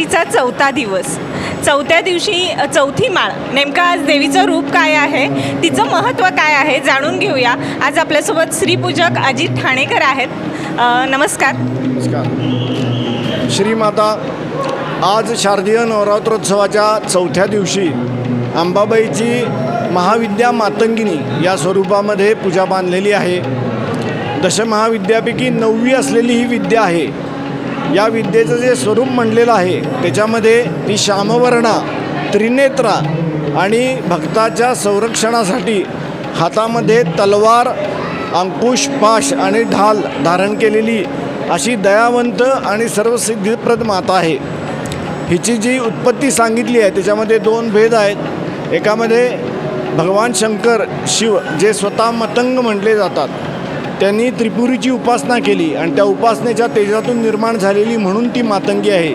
नवरात्रीचा चौथा दिवस. चौथ्या दिवशी चौथी माळ. नेमकं आज देवीचं रूप काय आहे? तिचं महत्त्व काय आहे? जाणून घेऊया. आज आपल्यासोबत श्रीपूजक अजित ठाणेकर आहेत. नमस्कार. नमस्कार. श्रीमाता आज शारदीय नवरात्रोत्सवाच्या चौथ्या दिवशी अंबाबाईची महाविद्या मातंगिनी या स्वरूपामध्ये पूजा बांधलेली आहे. दशमहाविद्यापैकी नववी असलेली ही विद्या आहे. या विद्येचं जे स्वरूप म्हणलेलं आहे त्याच्यामध्ये ती श्यामवर्णा त्रिनेत्रा आणि भक्ताच्या संरक्षणासाठी हातामध्ये तलवार अंकुश पाश आणि ढाल धारण केलेली अशी दयावंत आणि सर्वसिद्धीप्रद माता आहे. हिची जी उत्पत्ती सांगितली आहे त्याच्यामध्ये दोन भेद आहेत. एकामध्ये भगवान शंकर शिव जे स्वतः मतंग म्हटले जातात. त्यांनी त्रिपुरीची उपासना केली आणि त्या उपासनेच्या तेजातून निर्माण झालेली म्हणून ती मातंगी आहे.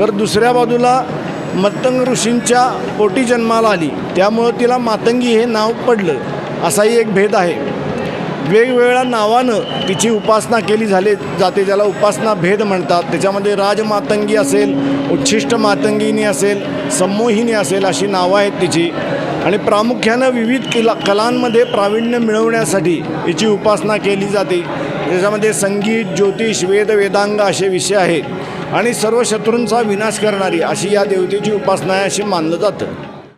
तर दुसऱ्या बाजूला मत्तंग ऋषींच्या पोटी जन्माला आली. त्यामुळं तिला मातंगी हे नाव पडलं असाही एक भेद आहे. वेगवेगळ्या नावानं तिची उपासना केली झाली जाते ज्याला उपासना भेद म्हणतात. त्याच्यामध्ये राजमातंगी असेल उच्छिष्ट मातंगिनी असेल संमोहिनी असेल अशी नावं आहेत तिची. आणि प्रामुख्यानं विविध किला कलांमध्ये प्रावीण्य मिळवण्यासाठी याची उपासना केली जाते. त्याच्यामध्ये संगीत ज्योतिष वेद वेदांग असे विषय आहेत. आणि सर्व शत्रूंचा विनाश करणारी अशी या देवतेची उपासना आहे अशी मानलं जातं.